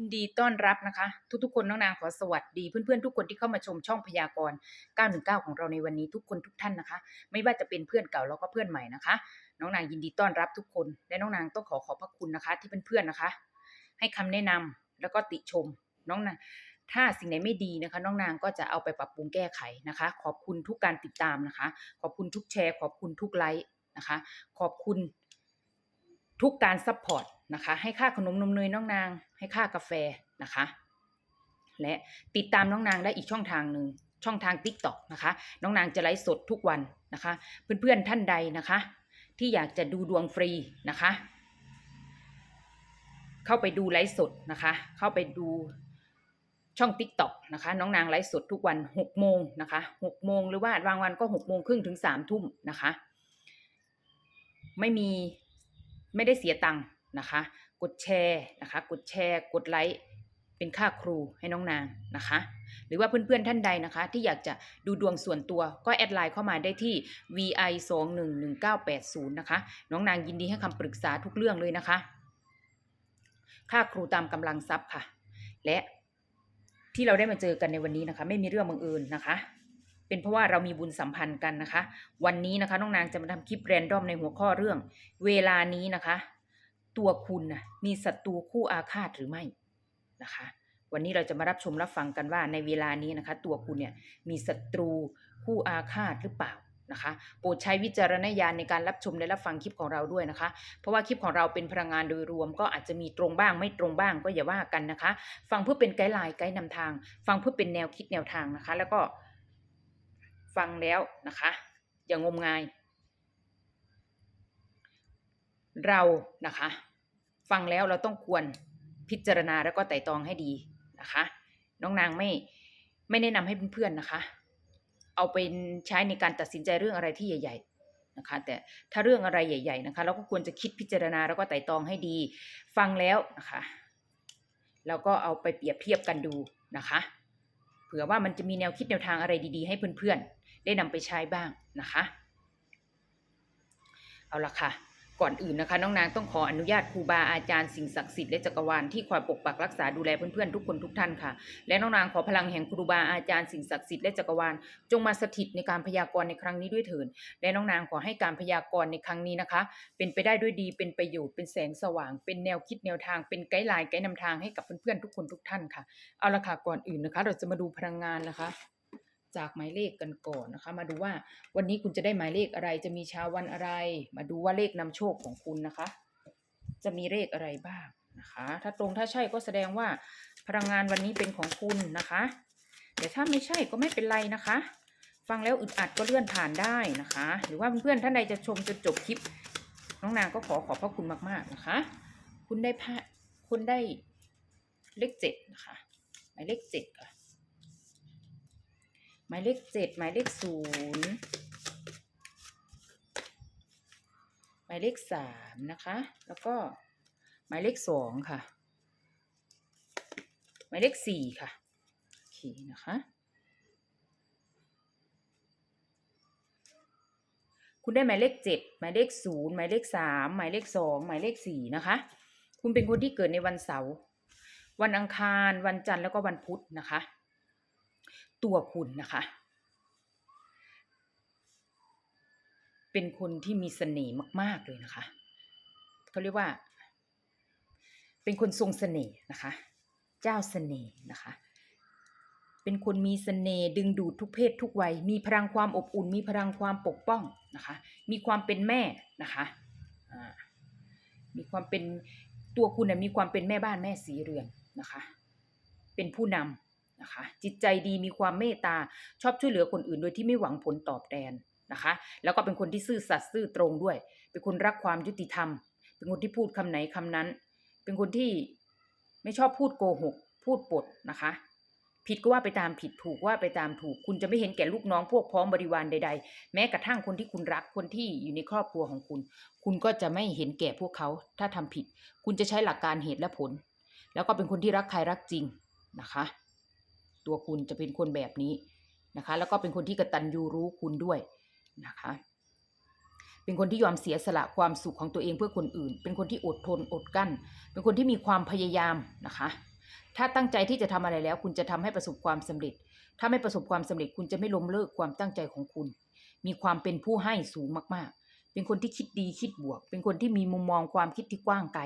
ยินดีต้อนรับนะคะ ทุกๆ คนน้องนางขอสวัสดีเพื่อนๆทุกคนที่เข้ามาชมช่องพยากรณ์ 919 ของเราในวันนี้ทุกคนทุกท่านนะคะ ไม่ว่าจะเป็นเพื่อนเก่าแล้วก็เพื่อนใหม่นะคะ น้องนางยินดีต้อนรับทุกคน และน้องนางต้องขอขอบพระคุณนะคะ ที่เป็นเพื่อนๆนะคะ ให้คำแนะนำแล้วก็ติชม น้องนางถ้าสิ่งไหนไม่ดีนะคะ น้องนางก็จะเอาไปปรับปรุงแก้ไขนะคะ ขอบคุณทุกการติดตามนะคะ ขอบคุณทุกแชร์ ขอบคุณทุกไลค์นะคะ ขอบคุณ ทุกการซัพพอร์ตนะคะให้ค่าขนมนมเนยน้องนาง ให้ค่ากาแฟนะคะ และติดตามน้องนางได้อีกช่องทางหนึ่งช่องทาง t ิ k t o k นะคะ น้องนางจะไลฟ์สดทุกวันนะคะ เพื่อนๆท่านใดนะคะ ที่อยากจะดูดวงฟรีนะคะ เข้าไปดูไลฟ์สดนะคะ เข้าไปดูช่อง t ิ k t o k นะคะ น้องนางไลฟ์สดทุกวัน6โมงนะคะ6โมงหรือว่าบางวันก็6โมงครึ่งถึง3ทุ่มนะคะ ไม่มี ไม่ได้เสียตังค์นะคะ กดแชร์นะคะ กดแชร์ กดไลค์เป็นค่าครูให้น้องนางนะคะ หรือว่าเพื่อนๆท่านใดนะคะ ที่อยากจะดูดวงส่วนตัวก็แอดไลน์เข้ามาได้ที่ vi 2 1 1 9 8 0นะคะ น้องนางยินดีให้คำปรึกษาทุกเรื่องเลยนะคะ ค่าครูตามกำลังทรัพย์ค่ะ และที่เราได้มาเจอกันในวันนี้นะคะ ไม่มีเรื่องบังเอิญนะคะ เป็นเพราะว่าเรามีบุญสัมพันธ์กันนะคะ วันนี้นะคะน้องนางจะมาทำคลิปแรนดอมในหัวข้อเรื่อง เวลานี้นะคะ ตัวคุณนะมีศัตรูคู่อาฆาตหรือไม่นะคะ วันนี้เราจะมารับชมรับฟังกันว่าในเวลานี้นะคะ ตัวคุณเนี่ยมีศัตรูคู่อาฆาตหรือเปล่านะคะโปรดใช้วิจารณญาณในการรับชมและรับฟังคลิปของเราด้วยนะคะ เพราะว่าคลิปของเราเป็นพลังงานโดยรวมก็อาจจะมีตรงบ้างไม่ตรงบ้างก็อย่าว่ากันนะคะ ฟังเพื่อเป็นไกด์ไลน์ไกด์นำทาง ฟังเพื่อเป็นแนวคิดแนวทางนะคะ แล้วก็ ฟังแล้วนะคะ อย่างงมงาย เรานะคะ ฟังแล้วเราต้องควรพิจารณาแล้วก็ไต่ตองให้ดีนะคะ น้องนางไม่ไม่แนะนำให้เพื่อนๆนะคะ เอาเป็นใช้ในการตัดสินใจเรื่องอะไรที่ใหญ่ ๆนะคะ แต่ถ้าเรื่องอะไรใหญ่ ๆนะคะ เราก็ควรจะคิดพิจารณาแล้วก็ไต่ตองให้ดี ฟังแล้วนะคะแล้วก็เอาไปเปรียบเทียบกันดูนะคะ เผื่อว่ามันจะมีแนวคิดแนวทางอะไรดีๆ ให้เพื่อนๆ ได้นำไปใช้บ้างนะคะเอาละค่ะ ก่อนอื่นนะคะ น้องนางต้องขออนุญาตครูบาอาจารย์สิ่งศักดิ์สิทธิ์และจักรวาลที่คอยปกปักรักษาดูแลเพื่อนๆทุกคนทุกท่านค่ะ และน้องนางขอพลังแห่งครูบาอาจารย์สิ่งศักดิ์สิทธิ์และจักรวาลจงมาสถิตในการพยากรณ์ในครั้งนี้ด้วยเถิดและน้องนางขอให้การพยากรณ์ในครั้งนี้นะคะ เป็นไปได้ด้วยดีเป็นประโยชน์เป็นแสงสว่าง เป็นแนวคิดแนวทางเป็นไกด์ไลน์ไกด์นำทางให้กับเพื่อนๆทุกคนทุกท่านค่ะเอาละค่ะก่อนอื่นนะคะ เราจะมาดูพลังงานนะคะ จากหมายเลขกันก่อนนะคะ มาดูว่าวันนี้คุณจะได้หมายเลขอะไรจะมีชาววันอะไร มาดูว่าเลขนำโชคของคุณนะคะ จะมีเลขอะไรบ้างนะคะ ถ้าตรงถ้าใช่ก็แสดงว่าพลังงานวันนี้เป็นของคุณนะคะแต่ถ้าไม่ใช่ก็ไม่เป็นไรนะคะ ฟังแล้วอึดอัดก็เลื่อนผ่านได้นะคะ หรือว่าเพื่อนๆท่านใดจะชมจนจบคลิป น้องนางก็ขอขอบพระคุณมากๆนะคะ คุณได้พระคุณได้เลขเจ็ดนะคะหมายเลขเจ็ดค่ะ หมายเลขเจ็ดหมายเลขศูนย์หมายเลขสามนะคะ แล้วก็หมายเลขสองค่ะ หมายเลขสี่ค่ะโอเคนะคะ คุณได้หมายเลขเจ็ดหมายเลขศูนย์หมายเลขสามหมายเลขสองหมายเลขสี่นะคะ คุณเป็นคนที่เกิดในวันเสาร์วันอังคารวันจันทร์แล้วก็วันพุธนะคะ ตัวคุณนะคะ เป็นคนที่มีเสน่ห์มาก ๆ เลยนะคะเขาเรียกว่า เป็นคนทรงเสน่ห์นะคะ เจ้าเสน่ห์นะคะ เป็นคนมีเสน่ห์ดึงดูดทุกเพศทุกวัย มีพลังความอบอุ่น มีพลังความปกป้องนะคะ มีความเป็นแม่นะคะมีความเป็นตัวคุณนะมีความเป็นแม่บ้านแม่สีเรือนนะคะ เป็นผู้นำ นะคะ จิตใจดีมีความเมตตาชอบช่วยเหลือคนอื่นโดยที่ไม่หวังผลตอบแทนนะคะ แล้วก็เป็นคนที่ซื่อสัตย์ซื่อตรงด้วย เป็นคนรักความยุติธรรม เป็นคนที่พูดคำไหนคำนั้น เป็นคนที่ไม่ชอบพูดโกหก พูดปดนะคะ ผิดก็ว่าไปตามผิดถูกว่าไปตามถูก คุณจะไม่เห็นแก่ลูกน้องพวกพ้องบริวารใด ๆ แม้กระทั่งคนที่คุณรักคนที่อยู่ในครอบครัวของคุณ คุณก็จะไม่เห็นแก่พวกเขา ถ้าทำผิด คุณจะใช้หลักการเหตุและผล แล้วก็เป็นคนที่รักใครรักจริงนะคะ ตัวคุณจะเป็นคนแบบนี้นะคะ แล้วก็เป็นคนที่กระตัญญูรู้คุณด้วยนะคะ เป็นคนที่ยอมเสียสละความสุขของตัวเองเพื่อคนอื่น เป็นคนที่อดทนอดกั้น เป็นคนที่มีความพยายามนะคะ ถ้าตั้งใจที่จะทำอะไรแล้ว คุณจะทำให้ประสบความสำเร็จ ถ้าไม่ประสบความสำเร็จคุณจะไม่ล้มเลิกความตั้งใจของคุณ มีความเป็นผู้ให้สูงมากๆ เป็นคนที่คิดดีคิดบวก เป็นคนที่มีมุมมองความคิดที่กว้างไกล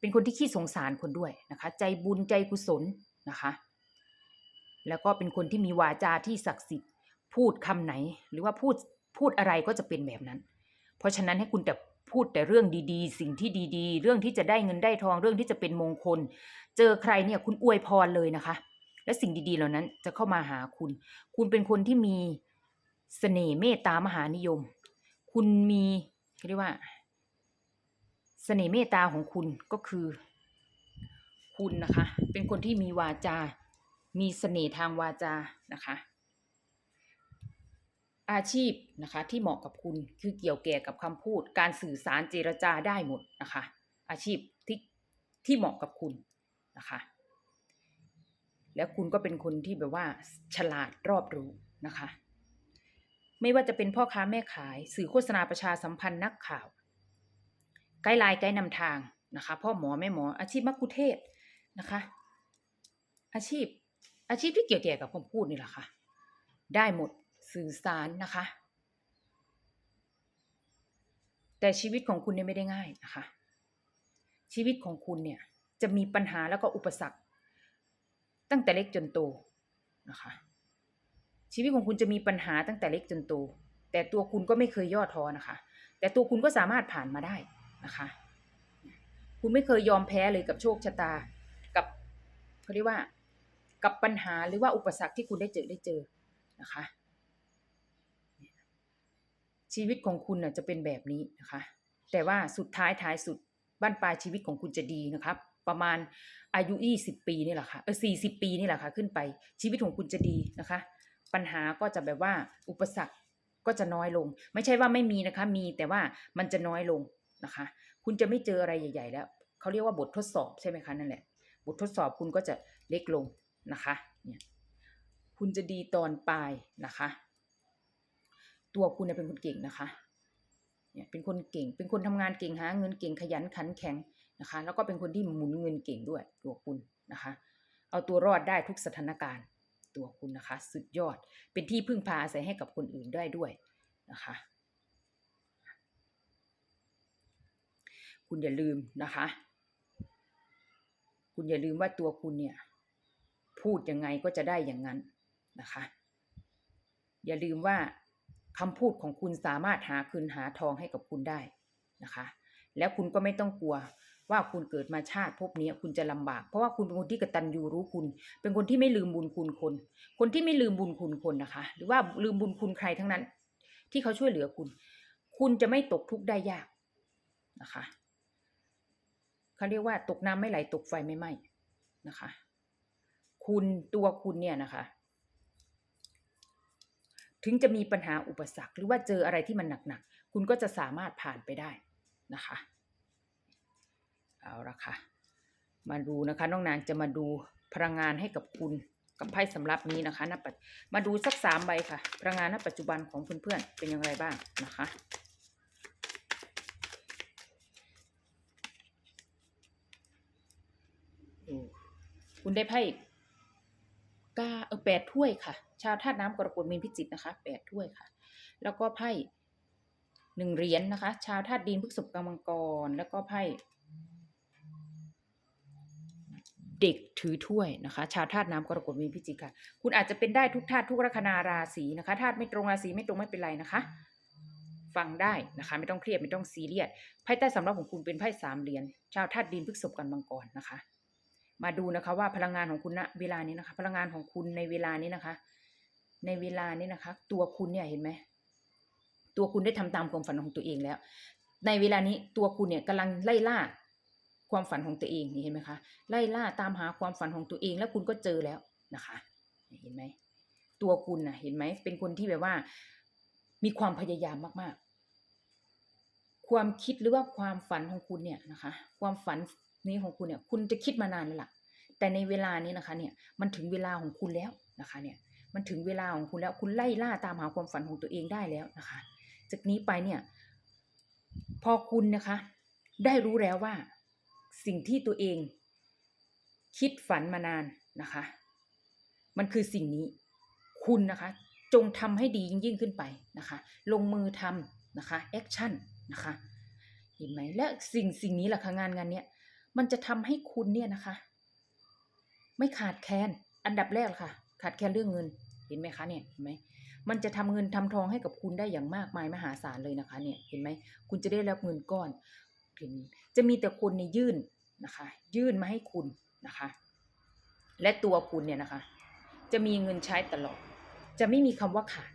เป็นคนที่ขี้สงสารคนด้วยนะคะ ใจบุญใจกุศลนะคะ แล้วก็เป็นคนที่มีวาจาที่ศักดิ์สิทธิ์ พูดคำไหน หรือว่าพูดพูดอะไรก็จะเป็นแบบนั้น เพราะฉะนั้นให้คุณแต่พูดแต่เรื่องดีๆ สิ่งที่ดีๆ เรื่องที่จะได้เงินได้ทองเรื่องที่จะเป็นมงคล เจอใครเนี่ยคุณอวยพรเลยนะคะ และสิ่งดีๆ เหล่านั้นจะเข้ามาหาคุณ คุณเป็นคนที่มีเสน่ห์เมตตามหานิยม คุณมีเขาเรียกว่า เสน่ห์เมตตาของคุณก็คือ คุณนะคะ เป็นคนที่มีวาจา มีเสน่ห์ทางวาจานะคะ อาชีพนะคะที่เหมาะกับคุณคือเกี่ยวแก่กับคำพูด การสื่อสารเจรจาได้หมดนะคะ อาชีพที่ที่เหมาะกับคุณนะคะ แล้วคุณก็เป็นคนที่แบบว่าฉลาดรอบรู้นะคะ ไม่ว่าจะเป็นพ่อค้าแม่ขาย สื่อโฆษณาประชาสัมพันธ์นักข่าว ไกด์ไลน์ไกด์นำทางนะคะ พ่อหมอแม่หมออาชีพมักคุเทศนะคะ อาชีพ อาชีพที่เกี่ยวแก่กับคำพูดนี่แหละค่ะ ได้หมดสื่อสารนะคะ แต่ชีวิตของคุณเนี่ยไม่ได้ง่ายนะคะ ชีวิตของคุณเนี่ยจะมีปัญหาแล้วก็อุปสรรค ตั้งแต่เล็กจนโตนะคะ ชีวิตของคุณจะมีปัญหาตั้งแต่เล็กจนโต แต่ตัวคุณก็ไม่เคยย่อท้อนะคะ แต่ตัวคุณก็สามารถผ่านมาได้นะคะ คุณไม่เคยยอมแพ้เลยกับโชคชะตา กับเขาเรียกว่า กับปัญหาหรือว่าอุปสรรคที่คุณได้เจอได้เจอนะคะชีวิตของคุณน่ะจะเป็นแบบนี้นะคะ แต่ว่าสุดท้ายท้ายสุดบ้านปลายชีวิตของคุณจะดีนะครับ ประมาณอายุ 20 ปีนี่แหละค่ะเออ40 ปีนี่แหละค่ะขึ้นไปชีวิตของคุณจะดีนะคะ ปัญหาก็จะแบบว่าอุปสรรคก็จะน้อยลง ไม่ใช่ว่าไม่มีนะคะ มีแต่ว่ามันจะน้อยลงนะคะ คุณจะไม่เจออะไรใหญ่ ๆ แล้วเขาเรียกว่าบททดสอบใช่ไหมคะนั่นแหละ บททดสอบคุณก็จะเล็กลง นะคะเนี่ยคุณจะดีตอนปลายนะคะ ตัวคุณเนี่ยเป็นคนเก่งนะคะเนี่ยเป็นคนเก่ง เป็นคนทำงานเก่งหาเงินเก่งขยันขันแข็งนะคะ แล้วก็เป็นคนที่หมุนเงินเก่งด้วยตัวคุณนะคะ เอาตัวรอดได้ทุกสถานการณ์ตัวคุณนะคะ สุดยอดเป็นที่พึ่งพาอาศัยให้กับคนอื่นได้ด้วยนะคะ คุณอย่าลืมนะคะ คุณอย่าลืมว่าตัวคุณเนี่ย พูดยังไงก็จะได้อย่างนั้นนะคะ อย่าลืมว่าคำพูดของคุณสามารถหาคืนหาทองให้กับคุณได้นะคะ แล้วคุณก็ไม่ต้องกลัวว่าคุณเกิดมาชาติภพนี้คุณจะลำบาก เพราะว่าคุณเป็นคนที่กตัญญูรู้คุณ เป็นคนที่ไม่ลืมบุญคุณคน คนที่ไม่ลืมบุญคุณคนนะคะ หรือว่าลืมบุญคุณใครทั้งนั้น ที่เขาช่วยเหลือคุณ คุณจะไม่ตกทุกข์ได้ยากนะคะเขาเรียกว่าตกน้ำไม่ไหลตกไฟไม่ไหม้นะคะ คุณตัวคุณเนี่ยนะคะ ถึงจะมีปัญหาอุปสรรค หรือว่าเจออะไรที่มันหนักๆคุณก็จะสามารถผ่านไปได้นะคะเอาละค่ะ มาดูนะคะน้องนางจะมาดูพลังงานให้กับคุณกับไพ่สำหรับนี้นะคะณปัจมาดูสักสามใบค่ะ พลังงานณปัจจุบันของเพื่อนๆเป็นอย่างไรบ้างนะคะคุณได้ไพ่ ก้าเออแปดถ้วยค่ะ ชาวธาตุน้ำกรกฎมีนพิจิกนะคะแปดถ้วยค่ะ แล้วก็ไพ่หนึ่งเหรียญนะคะ ชาวธาตุดินพฤษภกำมังกร แล้วก็ไพ่เด็กถือถ้วยนะคะ ชาวธาตุน้ำกรกฎมีนพิจิกค่ะ คุณอาจจะเป็นได้ทุกธาตุทุกลัคนาราศีนะคะธาตุไม่ตรงราศีไม่ตรงไม่เป็นไรนะคะฟังได้นะคะ ไม่ต้องเครียดไม่ต้องซีเรียสไพ่ใต้สำรับของคุณเป็นไพ่สามเหรียญชาวธาตุดินพฤษภกันมังกรนะคะ มาดูนะคะว่าพลังงานของคุณณเวลานี้นะคะ พลังงานของคุณในเวลานี้นะคะ ในเวลานี้นะคะ ตัวคุณเนี่ยเห็นไหมตัวคุณได้ทำตามความฝันของตัวเองแล้ว ในเวลานี้ตัวคุณเนี่ยกำลังไล่ล่าความฝันของตัวเองนี่เห็นไหมคะไล่ล่าตามหาความฝันของตัวเองแล้วคุณก็เจอแล้วนะคะ เห็นไหมตัวคุณนะเห็นไหมเป็นคนที่แบบว่า มีความพยายามมาก ๆ ความคิดหรือว่าความฝันของคุณเนี่ยนะคะ ความฝัน นี้ของคุณเนี่ยคุณจะคิดมานานแล้วล่ะ แต่ในเวลานี้นะคะเนี่ยมันถึงเวลาของคุณแล้วนะคะเนี่ยมันถึงเวลาของคุณแล้วคุณไล่ล่าตามหาความฝันของตัวเองได้แล้วนะคะ จากนี้ไปเนี่ยพอคุณนะคะได้รู้แล้วว่าสิ่งที่ตัวเอง คิดฝันมานานนะคะ มันคือสิ่งนี้คุณนะคะ จงทำให้ดียิ่งยิ่งขึ้นไปนะคะ ลงมือทำนะคะแอคชั่นนะคะเห็นไหมและสิ่งสิ่งนี้แหละค่ะงานงานเนี้ย มันจะทำให้คุณเนี่ยนะคะ ไม่ขาดแคลนอันดับแรกค่ะ ขาดแคลนเรื่องเงินเห็นไหมคะเนี่ยเห็นไหมมันจะทำเงินทำทองให้กับคุณได้อย่างมากมายมหาศาลเลยนะคะ เนี่ยเห็นไหมคุณจะได้รับเงินก้อนเห็นจะมีแต่คนในยยื่นนะคะ ยื่นมาให้คุณนะคะ และตัวคุณเนี่ยนะคะ จะมีเงินใช้ตลอด จะไม่มีคำว่าขาด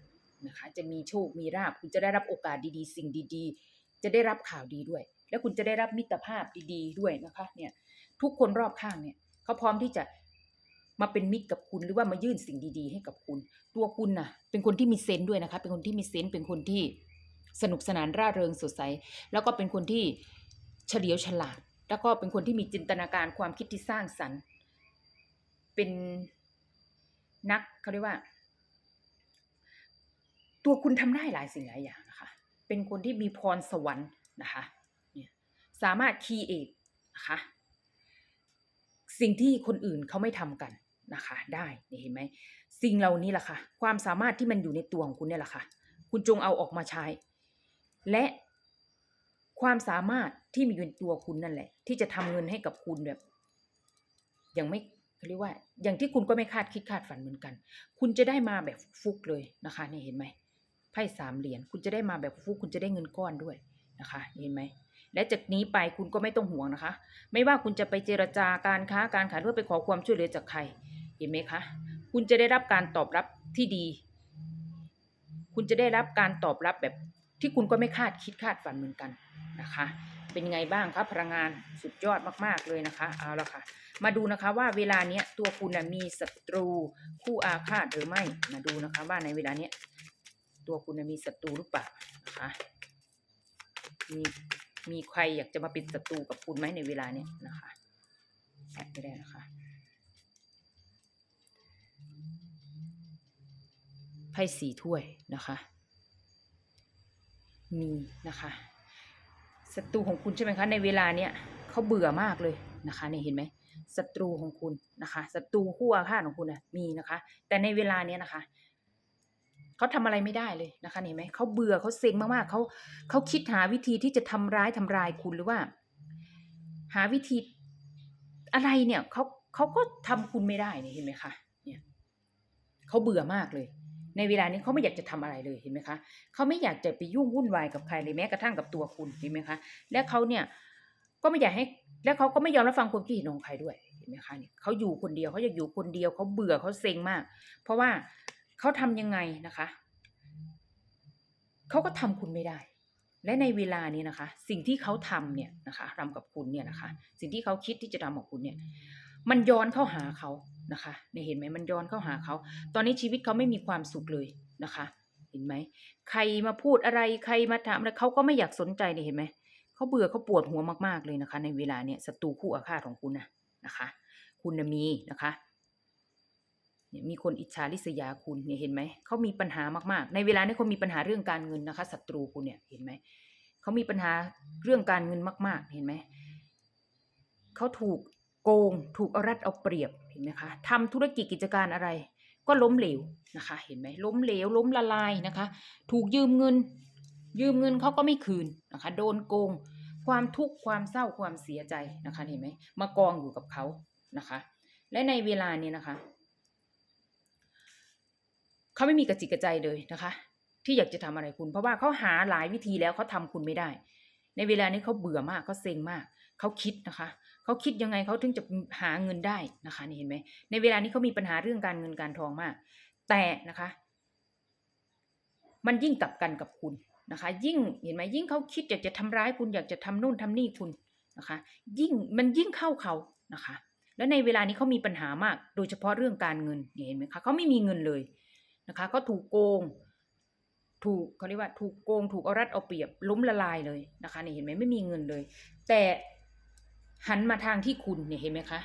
นะคะ จะมีโชคมีราบคุณจะได้รับโอกาสดีๆ สิ่งดี ๆ จะได้รับข่าวดีด้วย แล้วคุณจะได้รับมิตรภาพดีๆด้วยนะคะเนี่ยทุกคนรอบข้างเนี่ยเขาพร้อมที่จะมาเป็นมิตรกับคุณหรือว่ามายื่นสิ่งดี ๆ ให้กับคุณ ตัวคุณน่ะ เป็นคนที่มีเซนส์ด้วยนะคะ เป็นคนที่มีเซนส์เป็นคนที่สนุกสนานร่าเริงสดใส แล้วก็เป็นคนที่เฉลียวฉลาด แล้วก็เป็นคนที่มีจินตนาการความคิดที่สร้างสรรค์ เป็นนักเขาเรียกว่า ตัวคุณทำได้หลายสิ่งหลายอย่างนะคะ เป็นคนที่มีพรสวรรค์นะคะ สามารถคีเอทนะคะสิ่งที่คนอื่นเขาไม่ทำกันนะคะ ได้เห็นไหมสิ่งเหล่านี้แหละค่ะ ความสามารถที่มันอยู่ในตัวของคุณเนี่ยแหละค่ะ คุณจงเอาออกมาใช้ และความสามารถที่มีอยู่ในตัวคุณนั่นแหละ ที่จะทำเงินให้กับคุณแบบ ยังไม่เขาเรียกว่า อย่างที่คุณก็ไม่คาดคิดคาดฝันเหมือนกัน คุณจะได้มาแบบฟุกเลยนะคะนี่เห็นไหมไพ่สามเหรียญคุณจะได้มาแบบฟุกคุณจะได้เงินก้อนด้วยนะคะ เห็นไหม และจากนี้ไปคุณก็ไม่ต้องห่วงนะคะ ไม่ว่าคุณจะไปเจรจาการค้าการขายหรือว่าไปขอความช่วยเหลือจากใคร เห็นไหมคะ คุณจะได้รับการตอบรับที่ดี คุณจะได้รับการตอบรับแบบที่คุณก็ไม่คาดคิดคาดฝันเหมือนกันนะคะ เป็นไงบ้างคะพลังงานสุดยอดมากๆเลยนะคะ เอาละค่ะ มาดูนะคะว่าเวลาเนี้ยตัวคุณนะมีศัตรูคู่อาฆาตหรือไม่ มาดูนะคะว่าในเวลาเนี้ยตัวคุณมีศัตรูหรือเปล่านะคะ มี มีใครอยากจะมาเป็นศัตรูกับคุณไหมในเวลาเนี้ยนะคะแอบไม่ได้นะคะ ไพ่สีถ้วยนะคะ มีนะคะศัตรูของคุณใช่ไหมคะในเวลาเนี้ยเขาเบื่อมากเลยนะคะนี่เห็นไหมศัตรูของคุณนะคะศัตรูคู่อาฆาตของคุณนะมีนะคะ แต่ในเวลาเนี้ยนะคะ เขาทำอะไรไม่ได้เลยนะคะเห็นไหมเขาเบื่อเขาเซ็งมากๆเขาเขาคิดหาวิธีที่จะทำร้ายทำลายคุณหรือว่า หาวิธีอะไรเนี่ยเขาเขาก็ทำคุณไม่ได้เนี่ยเห็นไหมคะเนี่ยเขาเบื่อมากเลย ในเวลานี้เขาไม่อยากจะทำอะไรเลยเห็นไหมคะเขาไม่อยากจะไปยุ่งวุ่นวายกับใครเลยแม้กระทั่งกับตัวคุณเห็นไหมคะและเขาเนี่ยก็ไม่อยากให้ และเขาก็ไม่ยอมรับฟังความคิดเห็นของใครด้วยเห็นไหมคะเนี่ยเขาอยู่คนเดียวเขาอยากอยู่คนเดียวเขาเบื่อเขาเซ็งมาก เพราะว่า เขาทำยังไงนะคะ เขาก็ทำคุณไม่ได้ และในเวลานี้นะคะ สิ่งที่เขาทำเนี่ยนะคะทำกับคุณเนี่ยนะคะ สิ่งที่เขาคิดที่จะทำกับคุณเนี่ย มันย้อนเข้าหาเขานะคะเนี่ยเห็นไหมมันย้อนเข้าหาเขา ตอนนี้ชีวิตเขาไม่มีความสุขเลยนะคะ เห็นไหม ใครมาพูดอะไรใครมาถามอะไรเขาก็ไม่อยากสนใจเนี่ยเห็นไหมเขาเบื่อเขาปวดหัวมากๆเลยนะคะ ในเวลาเนี่ยศัตรูคู่อาฆาตของคุณนะนะคะ คุณนะมีนะคะ เนี่ยมีคนอิจฉาริษยาคุณเนี่ยเห็นไหมเขามีปัญหามาก ๆ ในเวลานี้เขามีปัญหาเรื่องการเงินนะคะศัตรูคุณเนี่ยเห็นไหมเขามีปัญหาเรื่องการเงินมาก ๆ เห็นไหมเขาถูกโกง ถูกเอารัดเอาเปรียบเห็นไหมคะทำธุรกิจกิจการอะไร ก็ล้มเหลวนะคะ เห็นไหมล้มเหลวล้มละลายนะคะ ถูกยืมเงิน ยืมเงินเขาก็ไม่คืนนะคะ โดนโกง ความทุกข์ความเศร้าความเสียใจนะคะ เห็นไหมมากองอยู่กับเขานะคะ และในเวลานี้นะคะ เขาไม่มีกระจิกกระใจเลยนะคะ ที่อยากจะทำอะไรคุณ เพราะว่าเขาหาหลายวิธีแล้วเขาทำคุณไม่ได้ ในเวลานี้เขาเบื่อมากเขาเซ็งมากเขาคิดนะคะเขาคิดยังไงเขาถึงจะหาเงินได้นะคะนี่เห็นไหมในเวลานี้เขามีปัญหาเรื่องการเงินการทองมาก แต่นะคะ มันยิ่งกลับกันกับคุณนะคะ ยิ่งเห็นไหมยิ่งเขาคิดอยากจะทำร้ายคุณอยากจะทำนู่นทำนี่คุณนะคะ ยิ่งมันยิ่งเข้าเขานะคะ แล้วในเวลานี้เขามีปัญหามาก โดยเฉพาะเรื่องการเงินเห็นไหมคะเขาไม่มีเงินเลย นะคะเขาถูกโกง ถูกเขาเรียกว่าถูกโกง ถูกเอารัดเอาเปรียบล้มละลายเลยนะคะนี่เห็นไหมไม่มีเงินเลย แต่หันมาทางที่คุณเนี่ยเห็นไหมคะ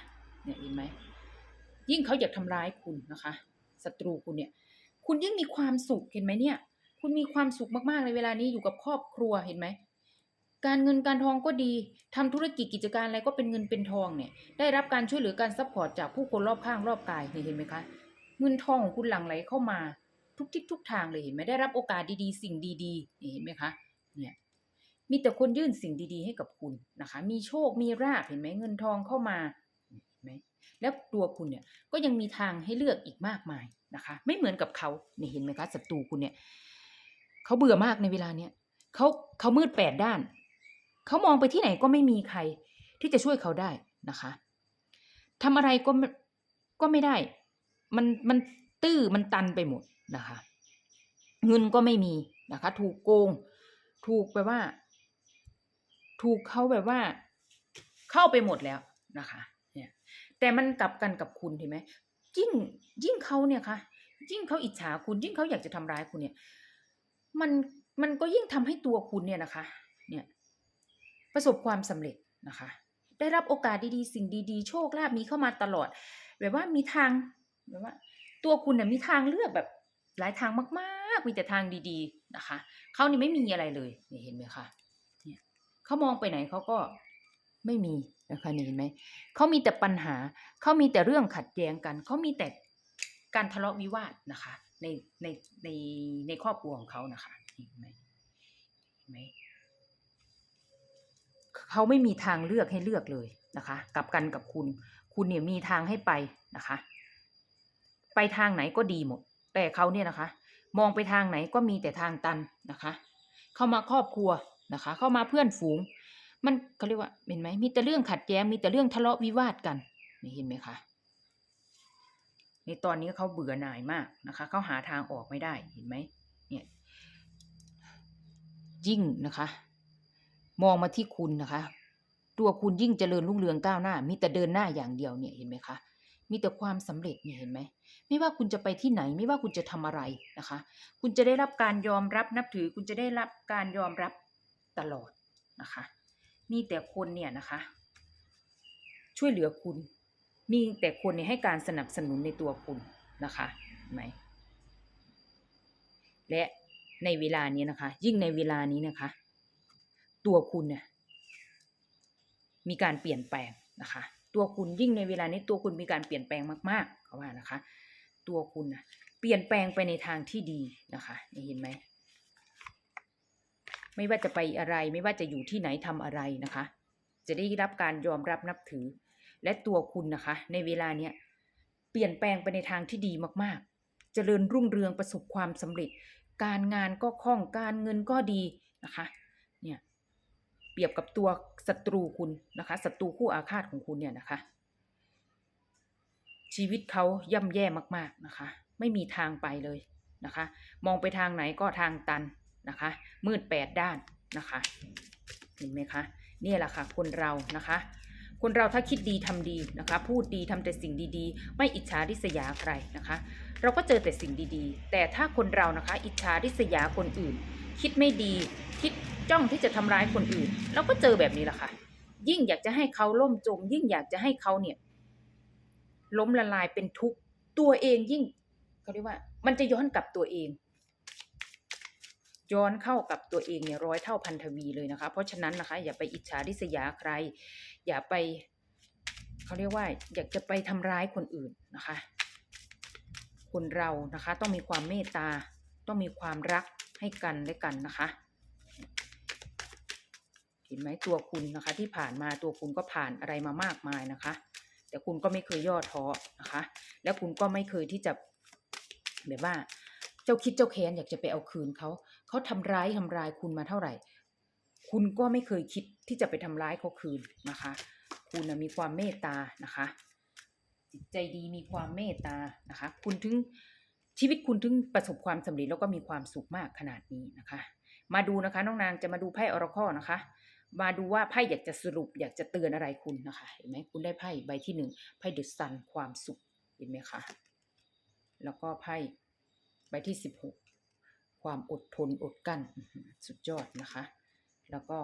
เนี่ยเห็นไหมยิ่งเขาอยากทำร้ายคุณนะคะศัตรูคุณเนี่ย คุณยิ่งมีความสุขเห็นไหมเนี่ย คุณมีความสุขมากๆในเวลานี้อยู่กับครอบครัวเห็นไหมการเงินการทองก็ดีทำธุรกิจกิจการอะไรก็เป็นเงินเป็นทองเนี่ย ได้รับการช่วยเหลือการซัพพอร์ตจากผู้คนรอบข้างรอบกายนี่เห็นไหมคะ เงินทองของคุณหลั่งไหลเข้ามา ทุกทิศทุกทางเลยเห็นไหมได้รับโอกาสดีๆ สิ่งดีๆเห็นไหมคะเนี่ยมีแต่คนยื่นสิ่งดีๆ ให้กับคุณนะคะ มีโชคมีราบเห็นไหมเงินทองเข้ามาเห็นไหมแล้วตัวคุณเนี่ยก็ยังมีทางให้เลือกอีกมากมายนะคะ ไม่เหมือนกับเขาเนี่ยเห็นไหมคะศัตรูคุณเนี่ยเขาเบื่อมากในเวลาเนี้ยเขาเขามืดแปดด้านเขามองไปที่ไหนก็ไม่มีใครที่จะช่วยเขาได้นะคะทำอะไรก็ก็ไม่ได้ มันมันตื้อมันตันไปหมดนะคะ เงินก็ไม่มีนะคะ ถูกโกง ถูกแบบว่า ถูกเขาแบบว่า เข้าไปหมดแล้วนะคะ เนี่ย แต่มันกลับกันกับคุณเห็นไหมยิ่งยิ่งเขาเนี่ยค่ะยิ่งเขาอิจฉาคุณ ยิ่งเขาอยากจะทำร้ายคุณเนี่ย มันมันก็ยิ่งทำให้ตัวคุณเนี่ยนะคะ เนี่ย ประสบความสำเร็จนะคะ ได้รับโอกาสดีๆ สิ่งดีๆ โชคลาภมีเข้ามาตลอด แบบว่ามีทาง แบบว่า ตัวคุณเนี่ยมีทางเลือกแบบหลายทางมาก ๆ มีแต่ทางดี ๆ นะคะ เขานี่ไม่มีอะไรเลยนี่เห็นไหมคะเนี่ยเขามองไปไหนเขาก็ไม่มีนะคะนี่เห็นไหมเขามีแต่ปัญหาเขามีแต่เรื่องขัดแย้งกันเขามีแต่การทะเลาะวิวาทนะคะ ในในในในครอบครัวของเขานะคะเห็นไหมเห็นไหมเขาไม่มีทางเลือกให้เลือกเลยนะคะกลับกันกับคุณ คุณเนี่ยมีทางให้ไปนะคะ ไปทางไหนก็ดีหมด แต่เขาเนี่ยนะคะ มองไปทางไหนก็มีแต่ทางตันนะคะ เข้ามาครอบครัวนะคะ เข้ามาเพื่อนฝูง มันเขาเรียกว่าเห็นไหมมีแต่เรื่องขัดแย้งมีแต่เรื่องทะเลาะวิวาทกันนี่เห็นไหมคะในตอนนี้เขาเบื่อหน่ายมากนะคะเขาหาทางออกไม่ได้เห็นไหมเนี่ยยิ่งนะคะ มองมาที่คุณนะคะ ตัวคุณยิ่งเจริญรุ่งเรืองก้าวหน้า มีแต่เดินหน้าอย่างเดียวเนี่ยเห็นไหมคะ มีแต่ความสำเร็จเนี่ยเห็นไหมไม่ว่าคุณจะไปที่ไหน ไม่ว่าคุณจะทำอะไรนะคะ คุณจะได้รับการยอมรับนับถือ คุณจะได้รับการยอมรับตลอดนะคะ มีแต่คนเนี่ยนะคะ ช่วยเหลือคุณ มีแต่คนเนี่ยให้การสนับสนุนในตัวคุณนะคะไหมและในเวลานี้นะคะ ยิ่งในเวลานี้นะคะ ตัวคุณเนี่ยมีการเปลี่ยนแปลงนะคะ ตัวคุณยิ่งในเวลานี้ตัวคุณมีการเปลี่ยนแปลงมากๆเขาว่านะคะ ตัวคุณนะเปลี่ยนแปลงไปในทางที่ดีนะคะนี่เห็นไหมไม่ว่าจะไปอะไรไม่ว่าจะอยู่ที่ไหนทำอะไรนะคะ จะได้รับการยอมรับนับถือ และตัวคุณนะคะ ในเวลาเนี้ยเปลี่ยนแปลงไปในทางที่ดีมากๆ เจริญรุ่งเรืองประสบความสำเร็จ การงานก็คล่องการเงินก็ดีนะคะ เนี่ยเปรียบกับตัว ศัตรูคุณนะคะศัตรูคู่อาฆาตของคุณเนี่ยนะคะ ชีวิตเขาย่ำแย่มาก ๆนะคะ ไม่มีทางไปเลยนะคะ มองไปทางไหนก็ทางตันนะคะ มืดแปดด้านนะคะ เห็นไหมคะนี่แหละค่ะ คนเรานะคะ คนเราถ้าคิดดีทำดีนะคะ พูดดีทำแต่สิ่งดีๆ ไม่อิจฉาริษยาใครนะคะ เราก็เจอแต่สิ่งดีๆ แต่ถ้าคนเรานะคะ อิจฉาริษยาคนอื่น คิดไม่ดีคิด จ้องที่จะทำร้ายคนอื่น เราก็เจอแบบนี้แหละค่ะ ยิ่งอยากจะให้เขาล่มจม ยิ่งอยากจะให้เขาเนี่ย ล้มละลายเป็นทุกข์ตัวเองยิ่งเขาเรียกว่า มันจะย้อนกลับตัวเอง ย้อนเข้ากับตัวเองเนี่ยร้อยเท่าพันทวีเลยนะคะ เพราะฉะนั้นนะคะ อย่าไปอิจฉาริษยาใคร อย่าไปเขาเรียกว่า อยากจะไปทำร้ายคนอื่นนะคะ คนเรานะคะ ต้องมีความเมตตาต้องมีความรักให้กันและกันนะคะ เห็นไหมตัวคุณนะคะ ที่ผ่านมาตัวคุณก็ผ่านอะไรมามากมายนะคะ แต่คุณก็ไม่เคยย่อท้อนะคะ แล้วคุณก็ไม่เคยที่จะแบบว่า เจ้าคิดเจ้าแค้นอยากจะไปเอาคืนเขาเขาทำร้ายทำร้ายคุณมาเท่าไหร่ คุณก็ไม่เคยคิดที่จะไปทำร้ายเขาคืนนะคะ คุณมีความเมตตานะคะจิตใจดีมีความเมตตานะคะ คุณถึงชีวิตคุณถึงประสบความสำเร็จแล้วก็มีความสุขมากขนาดนี้นะคะ มาดูนะคะน้องนางจะมาดูไพ่ออร์คอนะคะ มาดูว่าไพ่อยากจะสรุปอยากจะเตือนอะไรคุณนะคะ เห็นไหมคุณได้ไพ่ใบที่หนึ่งไพ่เดอะซันความสุขเห็นไหมคะ แล้วก็ไพ่ใบที่สิบหกความอดทนอดกลั้นอื้อหือสุดยอดนะคะ แล้วก็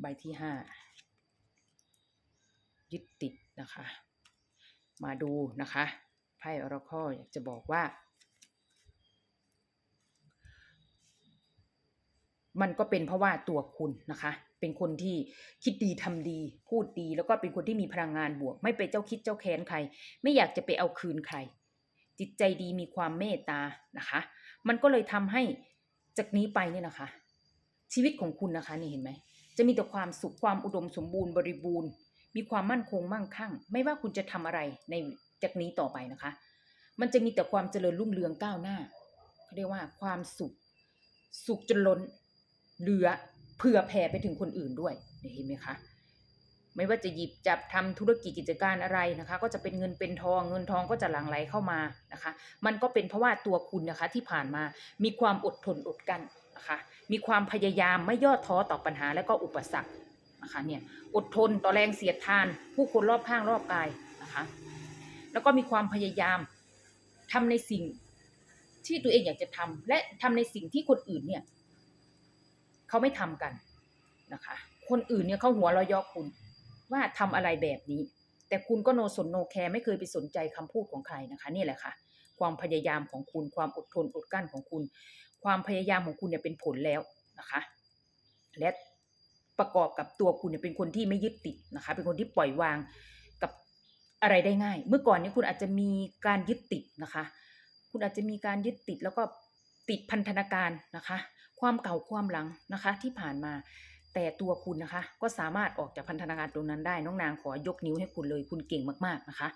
ใบที่ห้ายึดติดนะคะ มาดูนะคะไพ่ออร์คออยากจะบอกว่ามันก็เป็นเพราะว่าตัวคุณนะคะ เป็นคนที่คิดดีทำดี พูดดีแล้วก็เป็นคนที่มีพลังงานบวก ไม่ไปเจ้าคิดเจ้าแค้นใคร ไม่อยากจะไปเอาคืนใคร จิตใจดีมีความเมตตานะคะ มันก็เลยทำให้จากนี้ไปเนี่ยนะคะ ชีวิตของคุณนะคะนี่เห็นไหมจะมีแต่ความสุขความอุดมสมบูรณ์บริบูรณ์ มีความมั่นคงมั่งคั่ง ไม่ว่าคุณจะทำอะไรในจากนี้ต่อไปนะคะ มันจะมีแต่ความเจริญรุ่งเรืองก้าวหน้าเขาเรียกว่าความสุข สุขจนล้นเหลือ เผื่อแผ่ไปถึงคนอื่นด้วยเห็นไหมคะไม่ว่าจะหยิบจับทำธุรกิจกิจการอะไรนะคะ ก็จะเป็นเงินเป็นทอง เงินทองก็จะหลั่งไหลเข้ามานะคะ มันก็เป็นเพราะว่าตัวคุณนะคะที่ผ่านมามีความอดทนอดกันนะคะมีความพยายามไม่ย่อท้อต่อปัญหาและก็อุปสรรคนะคะเนี่ยอดทนต่อแรงเสียดทาน ผู้คนรอบข้างรอบกายนะคะแล้วก็มีความพยายามทำในสิ่งที่ตัวเองอยากจะทำและทำในสิ่งที่คนอื่นเนี่ย เขาไม่ทำกันนะคะ คนอื่นเนี่ยเขาหัวเราะยาะคุณว่าทำอะไรแบบนี้ แต่คุณก็โนสนโนแคร์ไม่เคยไปสนใจคำพูดของใครนะคะ นี่แหละค่ะ ความพยายามของคุณความอดทนอดกั้นของคุณ ความพยายามของคุณเนี่ยเป็นผลแล้วนะคะ และประกอบกับตัวคุณเนี่ยเป็นคนที่ไม่ยึดติดนะคะ เป็นคนที่ปล่อยวางกับอะไรได้ง่าย เมื่อก่อนนี้คุณอาจจะมีการยึดติดนะคะ คุณอาจจะมีการยึดติดแล้วก็ติดพันธนาการนะคะ ความเก่าความหลังนะคะ ที่ผ่านมาแต่ตัวคุณนะคะ ก็สามารถออกจากพันธนาการตรงนั้นได้ น้องนางขอยกนิ้วให้คุณเลย คุณเก่งมากๆนะคะ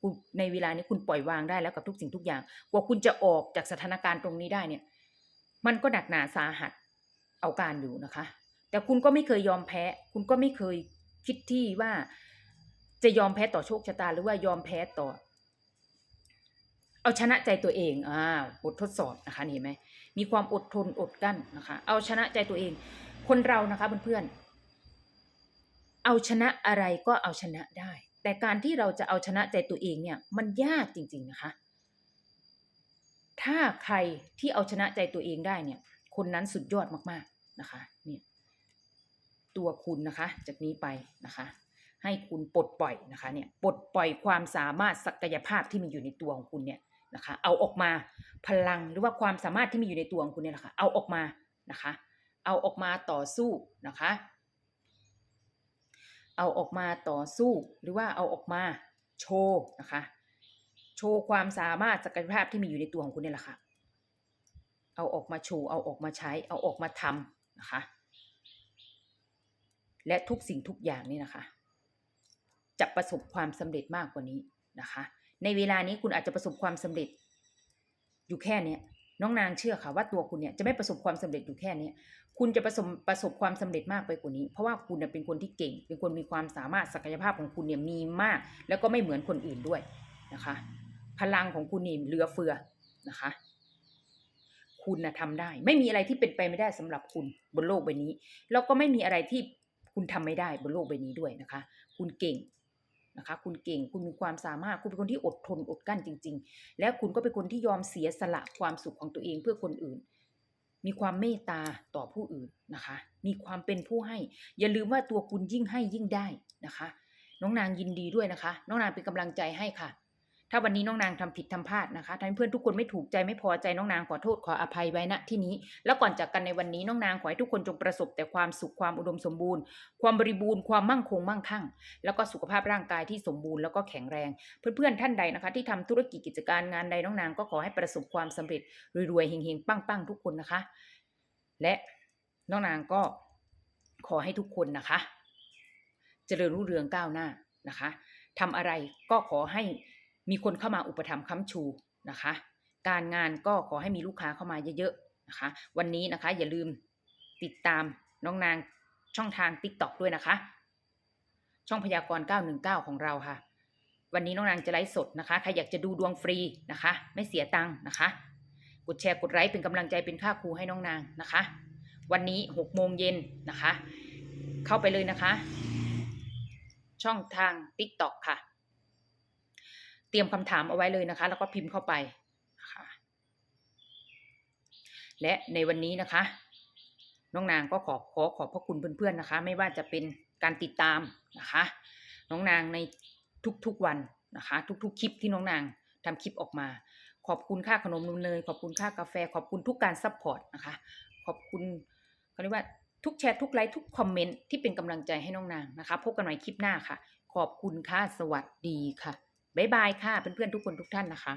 คุณในเวลานี้คุณปล่อยวางได้แล้วกับทุกสิ่งทุกอย่าง กว่าคุณจะออกจากสถานการณ์ตรงนี้ได้เนี่ย มันก็หนักหนาสาหัสเอาการอยู่นะคะ แต่คุณก็ไม่เคยยอมแพ้ คุณก็ไม่เคยคิดที่ว่าจะยอมแพ้ต่อโชคชะตาหรือว่ายอมแพ้ต่อ เอาชนะใจตัวเอง อ่าบททดสอบนะคะเห็นไหม มีความอดทนอดกั้นนะคะ เอาชนะใจตัวเอง คนเรานะคะเพื่อนๆเอาชนะอะไรก็เอาชนะได้ แต่การที่เราจะเอาชนะใจตัวเองเนี่ย มันยากจริง ๆนะคะ ถ้าใครที่เอาชนะใจตัวเองได้เนี่ย คนนั้นสุดยอดมากๆนะคะ เนี่ยตัวคุณนะคะ จากนี้ไปนะคะให้คุณปลดปล่อยนะคะเนี่ยปลดปล่อยความสามารถศักยภาพที่มีอยู่ในตัวของคุณเนี่ย นะคะ เอาออกมาพลังหรือว่าความสามารถที่มีอยู่ในตัวของคุณเนี่ยนะคะเอาออกมานะคะ เอาออกมาต่อสู้นะคะ เอาออกมาต่อสู้หรือว่าเอาออกมาโชว์นะคะ โชว์ความสามารถศักยภาพที่มีอยู่ในตัวของคุณเนี่ยแหละค่ะ เอาออกมาโชว์เอาออกมาใช้ เอาออกมาทำนะคะ และทุกสิ่งทุกอย่างนี่นะคะ จะประสบความสำเร็จมากกว่านี้นะคะ ในเวลานี้คุณอาจจะประสบความสำเร็จ อยู่แค่เนี้ยน้องนางเชื่อค่ะว่าตัวคุณเนี่ยจะไม่ประสบความสำเร็จอยู่แค่เนี้ยคุณจะประสบประสบความสำเร็จมากไปกว่านี้ เพราะว่าคุณเนี่ยเป็นคนที่เก่ง เป็นคนมีความสามารถศักยภาพของคุณเนี่ยมีมาก แล้วก็ไม่เหมือนคนอื่นด้วยนะคะ พลังของคุณนี่เหลือเฟือนะคะ คุณนะทำได้ ไม่มีอะไรที่เป็นไปไม่ได้สำหรับคุณบนโลกใบนี้ แล้วก็ไม่มีอะไรที่คุณทำไม่ได้บนโลกใบนี้ด้วยนะคะ คุณเก่ง นะคะ คุณเก่งคุณมีความสามารถคุณเป็นคนที่อดทนอดกลั้นจริง ๆ และคุณก็เป็นคนที่ยอมเสียสละความสุขของตัวเองเพื่อคนอื่น มีความเมตตาต่อผู้อื่นนะคะ มีความเป็นผู้ให้ อย่าลืมว่าตัวคุณยิ่งให้ยิ่งได้นะคะ น้องนางยินดีด้วยนะคะ น้องนางเป็นกำลังใจให้ค่ะ ถ้าวันนี้น้องนางทำผิดทำพลาดนะคะทำให้เพื่อนทุกคนไม่ถูกใจไม่พอใจน้องนางขอโทษขออภัยไว้ณที่นี้ แล้วก่อนจากกันในวันนี้น้องนางขอให้ทุกคนจงประสบแต่ความสุขความอุดมสมบูรณ์ ความบริบูรณ์ความมั่งคงมั่งคั่ง แล้วก็สุขภาพร่างกายที่สมบูรณ์แล้วก็แข็งแรง เพื่อนๆท่านใดนะคะ ที่ทำธุรกิจกิจการงานใดน้องนางก็ขอให้ประสบความสำเร็จรวยๆเฮงๆปังๆทุกคนนะคะ และน้องนางก็ขอให้ทุกคนนะคะ เจริญรุ่งเรืองก้าวหน้านะคะทำอะไรก็ขอให้ มีคนเข้ามาอุปถัมภ์ค้ำชูนะคะ การงานก็ขอให้มีลูกค้าเข้ามาเยอะๆนะคะ วันนี้นะคะ อย่าลืมติดตามน้องนางช่องทาง TikTok ด้วยนะคะ ช่องพยากรณ์919 ของเราค่ะ วันนี้น้องนางจะไลฟ์สดนะคะ ใครอยากจะดูดวงฟรีนะคะ ไม่เสียตังค์นะคะ กดแชร์กดไลค์เป็นกำลังใจเป็นค่าครูให้น้องนางนะคะ วันนี้6โมงเย็นนะคะ เข้าไปเลยนะคะ ช่องทาง TikTok ค่ะ เตรียมคำถามเอาไว้เลยนะคะ แล้วก็พิมพ์เข้าไปค่ะและในวันนี้นะคะ น้องนางก็ขอขอขอบพระคุณเพื่อนๆนะคะ ไม่ว่าจะเป็นการติดตามนะคะ น้องนางในทุกๆวันนะคะ ทุกๆคลิปที่น้องนางทำคลิปออกมา ขอบคุณค่าขนมนมเนยขอบคุณค่ากาแฟ ขอบคุณทุกการซัพพอร์ตนะคะ ขอบคุณเขาเรียกว่าทุกแชร์ทุกไลค์ทุกคอมเมนต์ที่เป็นกำลังใจให้น้องนางนะคะ พบกันใหม่คลิปหน้าค่ะ ขอบคุณค่าสวัสดีค่ะ บ๊ายบายค่ะเพื่อนๆทุกคนทุกท่านนะคะ